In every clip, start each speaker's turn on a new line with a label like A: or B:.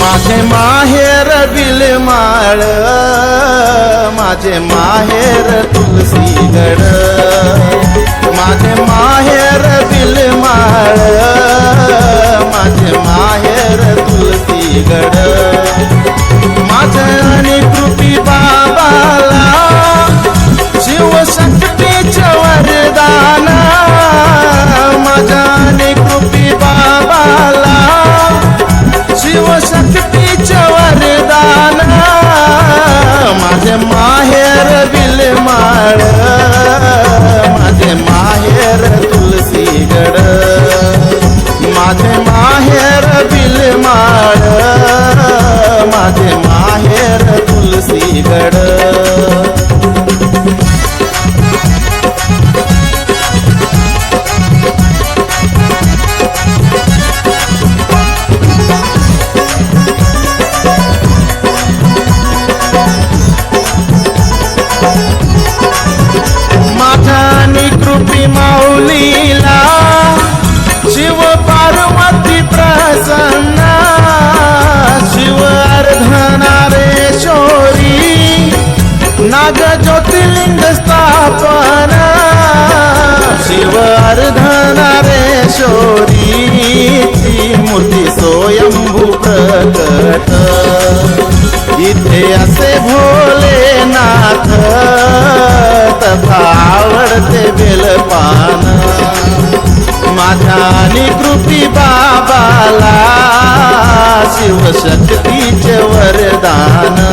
A: माझे माहेर बिलमाळ माझे माहेर तुलसीगड. माळ माझे माहेर तुलसीगड. माझे माहेर बिलमाळ माझे माहेर तुलसीगड. इथे असे भोलेनाथ तथा आवडते बेलपान. माझ्या कृपी बाबाला शिवशक्तीचे वरदान.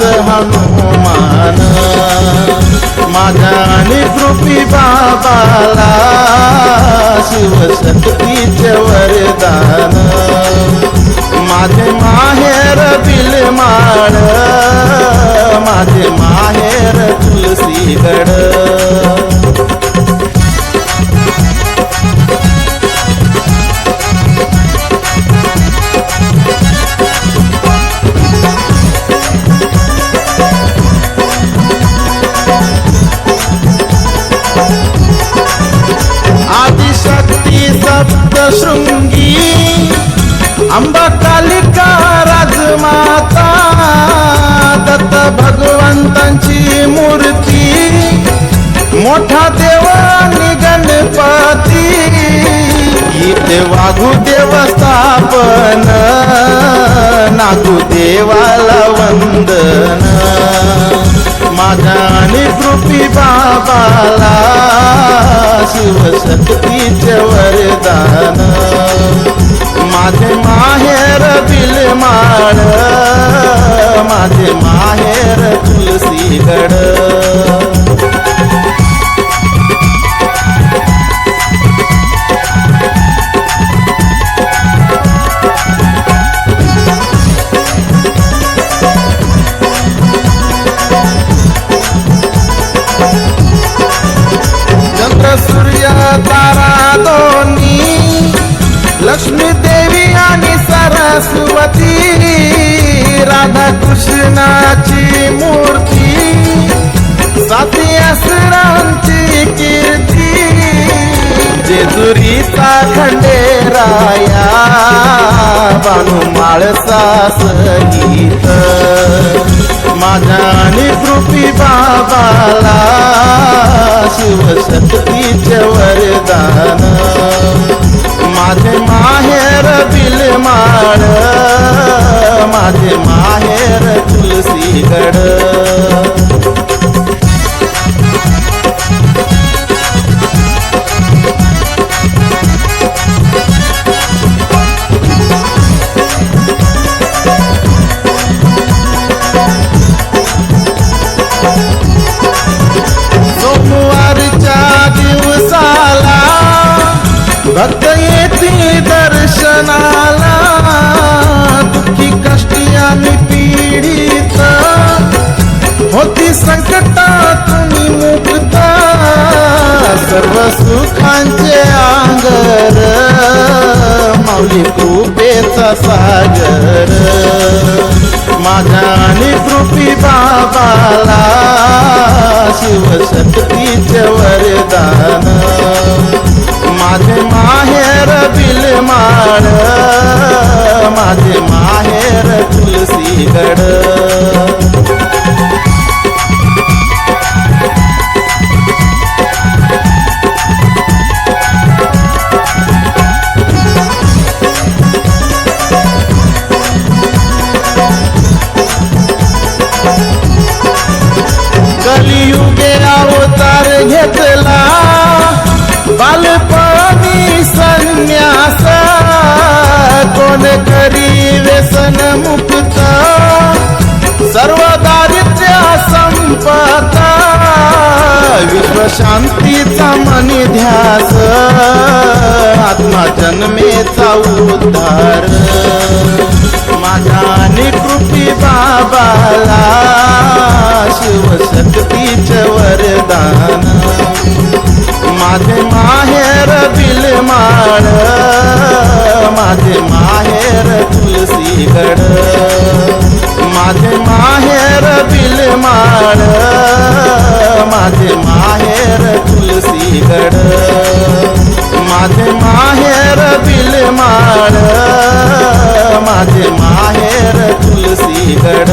A: दास हनुमान. माझ्या आणि कृपी बाबाला शिवशक्तीचे वरदान. माझे माहेर बिलमाळ. माझे माहेर तुलसीगड. नागू देवस्थापन नागू देवाला वंदन. माझ्या आणि कृपी बाबाला शिवशक्तीचे वरदान. माझे माहेर बिलमाळ माझे माहेर तुलसीगड. सरस्वती राधा कृष्णाची मूर्ती. साती असरांची कीर्ती. जेजुरीचा खंडेराया बाणू माळसा सहित. माझ्या आणि कृपी बाबाला शिवशक्तीचे वरदान. माझे माहेर बिलमा माझे माहेर तुलसीगड. माऊली कृपेचा सागर. माझ्या आणि कृपी बाबाला शिवशक्तीचे वरदान. माझे माहेर बिलमाळ माझे माहेर तुलसीगड. करी व्यसन मुक्त. सर्व दारिद्र्य संपता. विश्व शांतीचा मनी ध्यास. आत्मा जन्मेचा उद्धार. माझ्या कृपी बाबाला शिवशक्तीचे वरदान. माझे माहेर बिलमाळ. माझे मा तुलसीगड माझे माहेर बिलमाळ माझे माहेर तुलसीगड माझे माहेर बिलमाळ माझे माहेर तुलसीगड